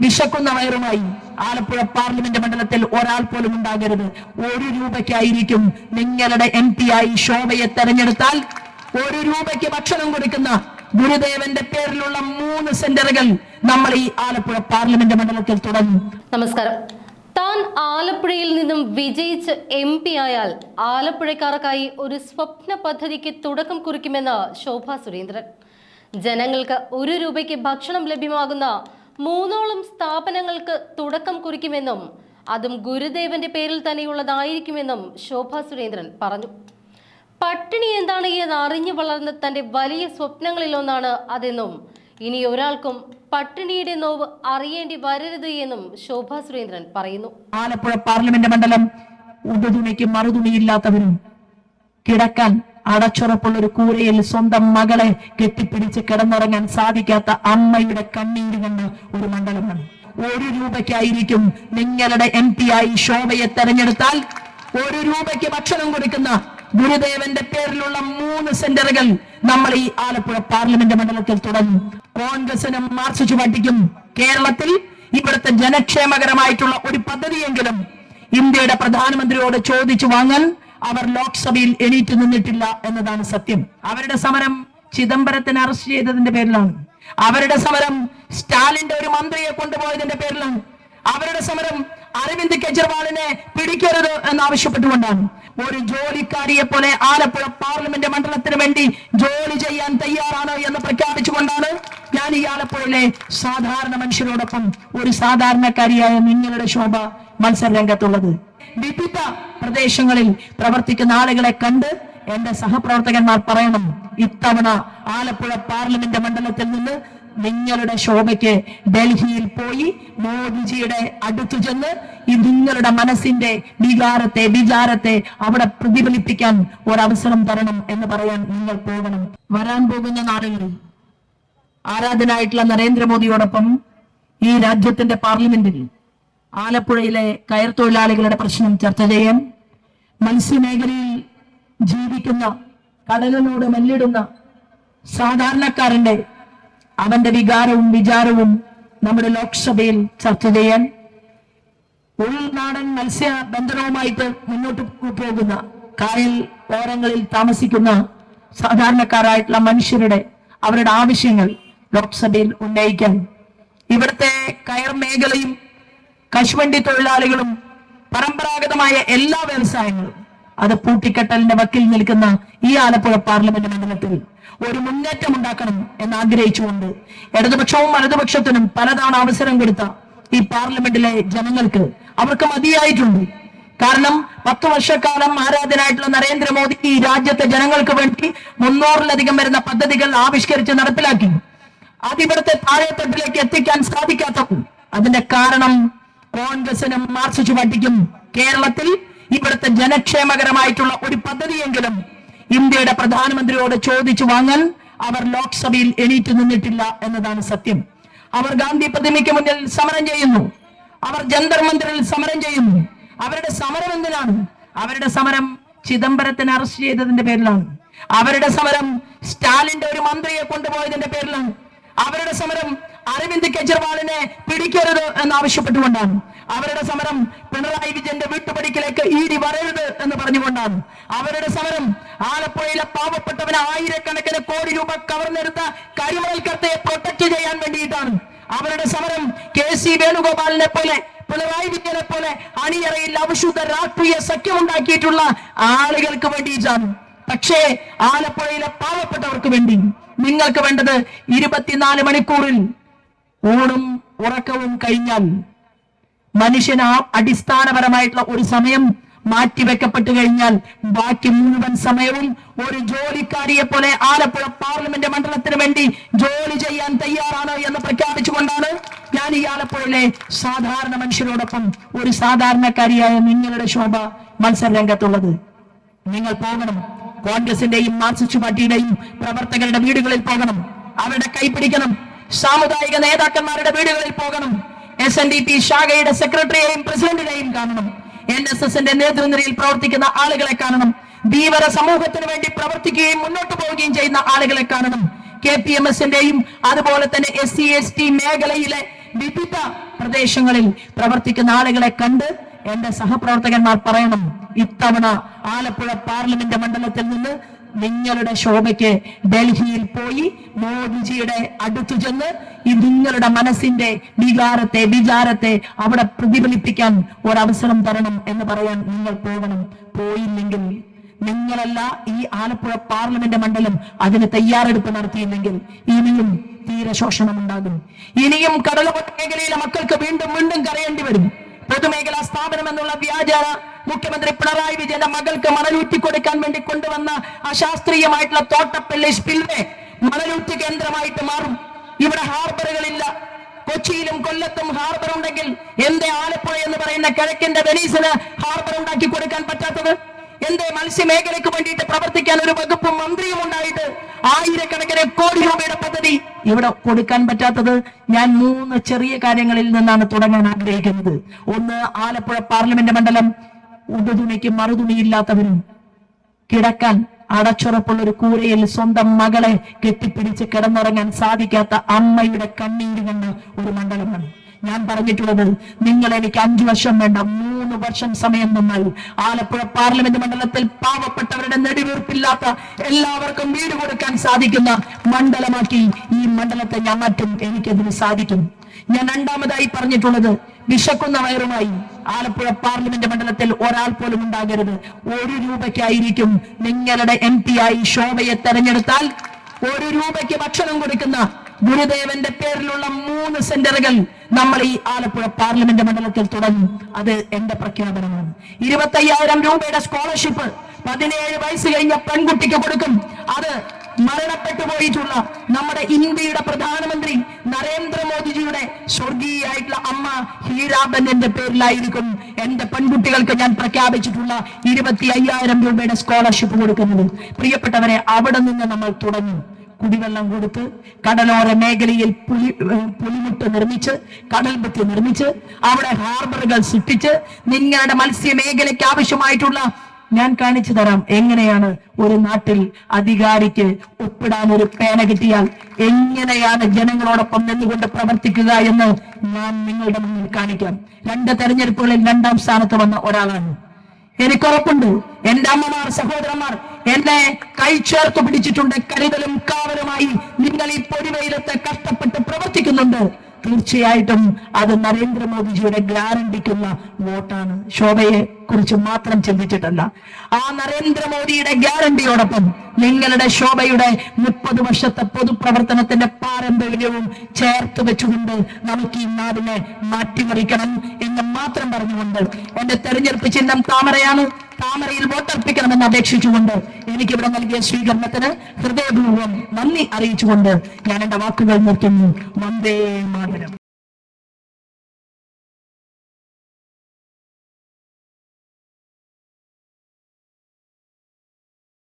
വിശക്കുന്ന വയറുമായി ആലപ്പുഴ പാർലമെന്റ് മണ്ഡലത്തിൽ ഒരാൾ പോലും ഉണ്ടാകരുത്. ഒരു രൂപയ്ക്കായിരിക്കും നിങ്ങളുടെ എം പി ആയി ശോഭയെ തെരഞ്ഞെടുത്താൽ ഒരു രൂപയ്ക്ക് ഭക്ഷണം കൊടുക്കുന്ന ഗുരുദേവന്റെ പേരിലുള്ള മൂന്ന് സെന്ററുകൾ നമ്മൾ ഈ ആലപ്പുഴ പാർലമെന്റ് മണ്ഡലത്തിൽ തുടങ്ങും. നമസ്കാരം. താൻ ആലപ്പുഴയിൽ നിന്നും വിജയിച്ച് എം പി ആയാൽ ആലപ്പുഴക്കാർക്കായി ഒരു സ്വപ്ന പദ്ധതിക്ക് തുടക്കം കുറിക്കുമെന്ന് ശോഭ സുരേന്ദ്രൻ. ജനങ്ങൾക്ക് ഒരു രൂപയ്ക്ക് ഭക്ഷണം ലഭ്യമാകുന്ന മൂന്നോളം സ്ഥാപനങ്ങൾക്ക് തുടക്കം കുറിക്കുമെന്നും അതും ഗുരുദേവന്റെ പേരിൽ തന്നെയുള്ളതായിരിക്കുമെന്നും ശോഭ സുരേന്ദ്രൻ പറഞ്ഞു. പട്ടിണി എന്താണ് എന്ന് അറിഞ്ഞു വളർന്ന തന്റെ വലിയ സ്വപ്നങ്ങളിലൊന്നാണ് അതെന്നും ഇനി ഒരാൾക്കും പട്ടിണിയുടെ നോവ് അറിയേണ്ടി വരരുത് എന്നും ശോഭ സുരേന്ദ്രൻ പറയുന്നു. ആലപ്പുഴ പാർലമെന്റ് മണ്ഡലം ഉടുതുണിക്ക് മറുതുണിയില്ലാത്തവരും കിടക്കാൻ അടച്ചുറപ്പുള്ള ഒരു കൂരയിൽ സ്വന്തം മകളെ കെട്ടിപ്പിടിച്ച് കിടന്നുറങ്ങാൻ സാധിക്കാത്ത അമ്മയുടെ കണ്ണീര് കണ്ട ഒരു മണ്ഡലമാണ്. ഒരു രൂപയ്ക്കായിരിക്കും നിങ്ങളുടെ എം പി ആയി ശോഭയെ തെരഞ്ഞെടുത്താൽ ഒരു രൂപയ്ക്ക് ഭക്ഷണം കൊടുക്കുന്ന ഗുരുദേവന്റെ പേരിലുള്ള മൂന്ന് സെന്ററുകൾ നമ്മൾ ഈ ആലപ്പുഴ പാർലമെന്റ് മണ്ഡലത്തിൽ തുടങ്ങും. കോൺഗ്രസിനും മാർക്സിസ്റ്റ് പാർട്ടിക്കും കേരളത്തിൽ ഇവിടുത്തെ ജനക്ഷേമകരമായിട്ടുള്ള ഒരു പദ്ധതിയെങ്കിലും ഇന്ത്യയുടെ പ്രധാനമന്ത്രിയോട് ചോദിച്ചു വാങ്ങാൻ അവർ ലോക്സഭയിൽ എണീറ്റ് നിന്നിട്ടില്ല എന്നതാണ് സത്യം. അവരുടെ സമരം ചിദംബരത്തിന് അറസ്റ്റ് ചെയ്തതിന്റെ പേരിലാണ്. അവരുടെ സമരം സ്റ്റാലിന്റെ ഒരു മന്ത്രിയെ കൊണ്ടുപോയതിന്റെ പേരിലാണ്. അവരുടെ സമരം അരവിന്ദ് കെജ്രിവാളിനെ പിടിക്കരുത് എന്ന് ആവശ്യപ്പെട്ടുകൊണ്ടാണ്. ഒരു ജോലിക്കാരിയെ പോലെ ആലപ്പുഴ പാർലമെന്റ് മണ്ഡലത്തിന് വേണ്ടി ജോലി ചെയ്യാൻ തയ്യാറാണ് എന്ന് പ്രഖ്യാപിച്ചുകൊണ്ടാണ് ഞാൻ ഈ ആലപ്പുഴയിലെ സാധാരണ മനുഷ്യരോടൊപ്പം ഒരു സാധാരണക്കാരിയായ നിങ്ങളുടെ ശോഭ മത്സര രംഗത്തുള്ളത് വിവിധ പ്രദേശങ്ങളിൽ പ്രവർത്തിക്കുന്ന ആളുകളെ കണ്ട് എന്റെ സഹപ്രവർത്തകന്മാർ പറയണം ഇത്തവണ ആലപ്പുഴ പാർലമെന്റ് മണ്ഡലത്തിൽ നിന്ന് നിങ്ങളുടെ ശോഭയ്ക്ക് ഡൽഹിയിൽ പോയി മോദിജിയുടെ അടുത്തു ചെന്ന് ഈ നിങ്ങളുടെ മനസ്സിന്റെ വികാരത്തെ വിചാരത്തെ അവിടെ പ്രതിഫലിപ്പിക്കാൻ ഒരവസരം തരണം എന്ന് പറയാൻ നിങ്ങൾ പോകണം. വരാൻ പോകുന്ന നാളുകളിൽ ആരാധനായിട്ടുള്ള നരേന്ദ്രമോദിയോടൊപ്പം ഈ രാജ്യത്തിന്റെ പാർലമെന്റിൽ ആലപ്പുഴയിലെ കയർ തൊഴിലാളികളുടെ പ്രശ്നം ചർച്ച ചെയ്യാൻ മത്സ്യമേഖലയിൽ ജീവിക്കുന്ന കടലിനോട് മല്ലിടുന്ന സാധാരണക്കാരന്റെ അവന്റെ വികാരവും വിചാരവും നമ്മുടെ ലോക്സഭയിൽ ചർച്ച ചെയ്യാൻ ഉൾനാടൻ മത്സ്യബന്ധനവുമായിട്ട് മുന്നോട്ട് പോകുന്ന കായൽ ഓരങ്ങളിൽ താമസിക്കുന്ന സാധാരണക്കാരായിട്ടുള്ള മനുഷ്യരുടെ അവരുടെ ആവശ്യങ്ങൾ ലോക്സഭയിൽ ഉന്നയിക്കാൻ ഇവിടുത്തെ കയർ മേഖലയും കശുവണ്ടി തൊഴിലാളികളും പരമ്പരാഗതമായ എല്ലാ വ്യവസായങ്ങളും. അത് പൂട്ടിക്കെട്ടലിന്റെ വക്കിൽ നിൽക്കുന്ന ഈ ആലപ്പുഴ പാർലമെന്റ് മണ്ഡലത്തിൽ ഒരു മുന്നേറ്റം ഉണ്ടാക്കണം എന്ന് ആഗ്രഹിച്ചുകൊണ്ട് ഇടതുപക്ഷവും വലതുപക്ഷത്തിനും പലതവണ അവസരം കൊടുത്ത ഈ പാർലമെന്റിലെ ജനങ്ങൾക്ക് അവർക്ക് മതിയായിട്ടുണ്ട്. കാരണം പത്ത് വർഷക്കാലം ആരാധനായിട്ടുള്ള നരേന്ദ്രമോദി ഈ രാജ്യത്തെ ജനങ്ങൾക്ക് വേണ്ടി മുന്നൂറിലധികം വരുന്ന പദ്ധതികൾ ആവിഷ്കരിച്ച് നടപ്പിലാക്കി. അത് താഴെത്തട്ടിലേക്ക് എത്തിക്കാൻ സാധിക്കാത്തപ്പോൾ അതിന്റെ കാരണം കോൺഗ്രസിനും മാർക്സിസ്റ്റ് പാർട്ടിക്കും കേരളത്തിൽ ഇവിടുത്തെ ജനക്ഷേമകരമായിട്ടുള്ള ഒരു പദ്ധതിയെങ്കിലും ഇന്ത്യയുടെ പ്രധാനമന്ത്രിയോട് ചോദിച്ചു വാങ്ങാൻ അവർ ലോക്സഭയിൽ എണീറ്റ് നിന്നിട്ടില്ല എന്നതാണ് സത്യം. അവർ ഗാന്ധി പ്രതിമയ്ക്ക് മുന്നിൽ സമരം ചെയ്യുന്നു. അവർ ജന്തർ മന്ദിറിൽ സമരം ചെയ്യുന്നു. അവരുടെ സമരം എന്തിനാണ്? അവരുടെ സമരം ചിദംബരത്തിന് അറസ്റ്റ് ചെയ്തതിന്റെ പേരിലാണ്. അവരുടെ സമരം സ്റ്റാലിന്റെ ഒരു മന്ത്രിയെ കൊണ്ടുപോയതിന്റെ പേരിലാണ്. അവരുടെ സമരം അരവിന്ദ് കെജ്രിവാളിനെ പിടിക്കരുത് എന്ന് ആവശ്യപ്പെട്ടുകൊണ്ടാണ് അവരുടെ സമരം പിണറായി വിജയന്റെ വീട്ടുപടിക്കലേക്ക് ഈടി വരരുത് എന്ന് പറഞ്ഞുകൊണ്ടാണ്. അവരുടെ സമരം ആലപ്പുഴയിലെ പാവപ്പെട്ടവന് ആയിരക്കണക്കിന് കോടി രൂപ കവർന്നെടുത്ത കരിമണൽ കർത്തയെ പ്രൊട്ടക്ട് ചെയ്യാൻ വേണ്ടിയിട്ടാണ്. അവരുടെ സമരം കെ സി വേണുഗോപാലിനെ പോലെ പിണറായി വിജയനെ പോലെ അണിയറയിൽ അവിശുദ്ധ രാഷ്ട്രീയ സഖ്യമുണ്ടാക്കിയിട്ടുള്ള ആളുകൾക്ക് വേണ്ടിയിട്ടാണ്. പക്ഷേ ആലപ്പുഴയിലെ പാവപ്പെട്ടവർക്ക് വേണ്ടി നിങ്ങൾക്ക് വേണ്ടത് ഇരുപത്തിനാല് മണിക്കൂറിൽ ഊണും ഉറക്കവും കഴിഞ്ഞാൽ മനുഷ്യന് ആ അടിസ്ഥാനപരമായിട്ടുള്ള ഒരു സമയം മാറ്റിവെക്കപ്പെട്ടു കഴിഞ്ഞാൽ ബാക്കി മുഴുവൻ സമയവും ഒരു ജോലിക്കാരിയെ പോലെ ആലപ്പുഴ പാർലമെന്റ് മണ്ഡലത്തിന് വേണ്ടി ജോലി ചെയ്യാൻ തയ്യാറാണ് എന്ന് പ്രഖ്യാപിച്ചുകൊണ്ടാണ് ഞാൻ ഈ ആലപ്പുഴയിലെ സാധാരണ മനുഷ്യരോടൊപ്പം ഒരു സാധാരണക്കാരിയായ നിങ്ങളുടെ ശോഭ മത്സര രംഗത്തുള്ളത്. നിങ്ങൾ പോകണം. കോൺഗ്രസിന്റെയും മാർക്സിസ്റ്റ് പാർട്ടിയുടെയും പ്രവർത്തകരുടെ വീടുകളിൽ പോകണം. അവരുടെ കൈപിടിക്കണം സാമുദായിക നേതാക്കന്മാരുടെ വീടുകളിൽ പോകണം. എസ് എൻ ഡി പി ശാഖയുടെ സെക്രട്ടറിയെയും പ്രസിഡന്റിനെയും കാണണം. എൻ എസ് എസിന്റെ നേതൃനിരയിൽ പ്രവർത്തിക്കുന്ന ആളുകളെ കാണണം. ധീവര സമൂഹത്തിന് വേണ്ടി പ്രവർത്തിക്കുകയും മുന്നോട്ട് പോവുകയും ചെയ്യുന്ന ആളുകളെ കാണണം. കെ പി എം എസിന്റെയും അതുപോലെ തന്നെ എസ് സി എസ് ടി മേഖലയിലെ വിവിധ പ്രദേശങ്ങളിൽ പ്രവർത്തിക്കുന്ന ആളുകളെ കണ്ട് എന്റെ സഹപ്രവർത്തകന്മാർ പറയണം. ഇത്തവണ ആലപ്പുഴ പാർലമെന്റ് മണ്ഡലത്തിൽ നിന്ന് നിങ്ങളുടെ ശോഭയ്ക്ക് ഡൽഹിയിൽ പോയി മോദിജിയുടെ അടുത്തു ചെന്ന് ഈ നിങ്ങളുടെ മനസ്സിന്റെ വികാരത്തെ വിചാരത്തെ അവിടെ പ്രതിഫലിപ്പിക്കാൻ ഒരവസരം തരണം എന്ന് പറയാൻ നിങ്ങൾ പോകണം. പോയില്ലെങ്കിൽ നിങ്ങളല്ല ഈ ആലപ്പുഴ പാർലമെന്റ് മണ്ഡലം അതിന് തയ്യാറെടുപ്പ് നടത്തിയില്ലെങ്കിൽ ഇനിയും തീരെ ശോഷണം ഉണ്ടാകും. ഇനിയും കടലോര മേഖലയിലെ മക്കൾക്ക് വീണ്ടും വീണ്ടും കരയേണ്ടി വരും. പൊതുമേഖലാ സ്ഥാപനം എന്നുള്ള വ്യാജ മുഖ്യമന്ത്രി പിണറായി വിജയന്റെ മകൾക്ക് മണലൂറ്റി കൊടുക്കാൻ വേണ്ടി കൊണ്ടുവന്ന അശാസ്ത്രീയമായിട്ടുള്ള തോട്ടപ്പള്ളി സ്പിൽവേ മണലൂറ്റി കേന്ദ്രമായിട്ട് മാറും. ഇവിടെ ഹാർബറുകളില്ല കൊച്ചിയിലും കൊല്ലത്തും ഹാർബർ ഉണ്ടെങ്കിൽ എന്തേ ആലപ്പുഴ എന്ന് പറയുന്ന കിഴക്കിന്റെ വെനീസിന് ഹാർബർ ഉണ്ടാക്കി കൊടുക്കാൻ പറ്റാത്തത്? എന്തേ മത്സ്യമേഖലയ്ക്ക് വേണ്ടിയിട്ട് പ്രവർത്തിക്കാൻ ഒരു വകുപ്പും മന്ത്രിയും ഉണ്ടായിട്ട് ആയിരക്കണക്കിന് കോടി രൂപയുടെ പദ്ധതി ഇവിടെ കൊടുക്കാൻ പറ്റാത്തത് ഞാൻ മൂന്ന് ചെറിയ കാര്യങ്ങളിൽ നിന്നാണ് തുടങ്ങാൻ ആഗ്രഹിക്കുന്നത്. ഒന്ന് ആലപ്പുഴ പാർലമെന്റ് മണ്ഡലം ഉപതുണിക്ക് മറുതുണിയില്ലാത്തവരും കിടക്കാൻ അടച്ചുറപ്പുള്ള ഒരു കൂരയിൽ സ്വന്തം മകളെ കെട്ടിപ്പിടിച്ച് കിടന്നുറങ്ങാൻ സാധിക്കാത്ത അമ്മയുടെ കണ്ണീര് കണ്ട ഒരു മണ്ഡലമാണ്. ഞാൻ പറഞ്ഞിട്ടുള്ളത് നിങ്ങൾ എനിക്ക് അഞ്ചു വർഷം വേണ്ട വർഷം സമയം തന്നാൽ ആലപ്പുഴ പാർലമെന്റ് മണ്ഡലത്തിൽ പാവപ്പെട്ടവരുടെ നെടുവീർപ്പില്ലാത്ത എല്ലാവർക്കും വീട് കൊടുക്കാൻ സാധിക്കുന്ന മണ്ഡലമാക്കി ഈ മണ്ഡലത്തെ ഞാൻ മാറ്റും എനിക്കതിന് സാധിക്കും. ഞാൻ രണ്ടാമതായി പറഞ്ഞിട്ടുള്ളത് വിശക്കുന്ന വയറുമായി ആലപ്പുഴ പാർലമെന്റ് മണ്ഡലത്തിൽ ഒരാൾ പോലും ഉണ്ടാകരുത്. ഒരു രൂപയ്ക്കായിരിക്കും നിങ്ങളുടെ എം പി ആയി ശോഭയെ തെരഞ്ഞെടുത്താൽ ഒരു രൂപയ്ക്ക് ഭക്ഷണം കൊടുക്കുന്ന ഗുരുദേവന്റെ പേരിലുള്ള മൂന്ന് സെന്ററുകൾ നമ്മൾ ഈ ആലപ്പുഴ പാർലമെന്റ് മണ്ഡലത്തിൽ തുടങ്ങും. അത് എന്റെ പ്രഖ്യാപനമാണ്. ഇരുപത്തയ്യായിരം രൂപയുടെ സ്കോളർഷിപ്പ് പതിനേഴ് വയസ്സ് കഴിഞ്ഞ പെൺകുട്ടിക്ക് കൊടുക്കും. അത് മരണപ്പെട്ടു പോയിട്ടുള്ള നമ്മുടെ ഇന്ത്യയുടെ പ്രധാനമന്ത്രി നരേന്ദ്രമോദിജിയുടെ സ്വർഗീയായിട്ടുള്ള അമ്മ ഹീരാബന്റെ പേരിലായിരിക്കും എന്റെ പെൺകുട്ടികൾക്ക് ഞാൻ പ്രഖ്യാപിച്ചിട്ടുള്ള ഇരുപത്തി അയ്യായിരം രൂപയുടെ സ്കോളർഷിപ്പ് കൊടുക്കുന്നത്. പ്രിയപ്പെട്ടവരെ അവിടെ നിന്ന് നമ്മൾ തുടങ്ങും. കുടിവെള്ളം കൊടുത്ത് കടലോര മേഖലയിൽ പുലി പുലിമുട്ട് നിർമ്മിച്ച് കടൽ ഭിത്തി നിർമ്മിച്ച് അവിടെ ഹാർബറുകൾ സൃഷ്ടിച്ച് നിങ്ങളുടെ മത്സ്യ മേഖലയ്ക്ക് ആവശ്യമായിട്ടുള്ള ഞാൻ കാണിച്ചു തരാം എങ്ങനെയാണ് ഒരു നാട്ടിൽ അധികാരിക്ക് ഒപ്പിടാൻ ഒരു പേന കിട്ടിയാൽ എങ്ങനെയാണ് ജനങ്ങളോടൊപ്പം നിന്നുകൊണ്ട് പ്രവർത്തിക്കുക എന്ന് ഞാൻ നിങ്ങളുടെ മുന്നിൽ കാണിക്കാം. രണ്ട് തെരഞ്ഞെടുപ്പുകളിൽ രണ്ടാം സ്ഥാനത്ത് വന്ന ഒരാളാണ് എനിക്കുറപ്പുണ്ട്. എന്റെ അമ്മമാർ സഹോദരന്മാർ എന്നെ കൈ ചേർത്ത് പിടിച്ചിട്ടുണ്ട്. കരുതലും കാവലുമായി നിങ്ങൾ ഈ പൊടിവെയിലത്തെ കഷ്ടപ്പെട്ട് പ്രവർത്തിക്കുന്നുണ്ട്. തീർച്ചയായിട്ടും അത് നരേന്ദ്രമോദിജിയുടെ ഗ്യാരണ്ടിക്കുന്ന വോട്ടാണ്. ശോഭയെ കുറിച്ച് മാത്രം ചിന്തിച്ചിട്ടല്ല. ആ നരേന്ദ്രമോദിയുടെ ഗ്യാരണ്ടിയോടൊപ്പം നിങ്ങളുടെ ശോഭയുടെ മുപ്പത് വർഷത്തെ പൊതുപ്രവർത്തനത്തിന്റെ പാരമ്പര്യവും ചേർത്ത് വെച്ചുകൊണ്ട് നമുക്ക് ഈ നാടിനെ മാറ്റിമറിക്കണം എന്ന് മാത്രം പറഞ്ഞുകൊണ്ട് എന്റെ തെരഞ്ഞെടുപ്പ് ചിഹ്നം താമരയാണ്. താമരയിൽ വോട്ടർപ്പിക്കണമെന്ന് അപേക്ഷിച്ചുകൊണ്ട് എനിക്ക് ഇവിടെ നൽകിയ സ്വീകരണത്തിന് ഹൃദയപൂർവം നന്ദി അറിയിച്ചുകൊണ്ട് ഞാൻ എന്റെ വാക്കുകൾ നിർത്തുന്നു. വന്ദേ മാതരം.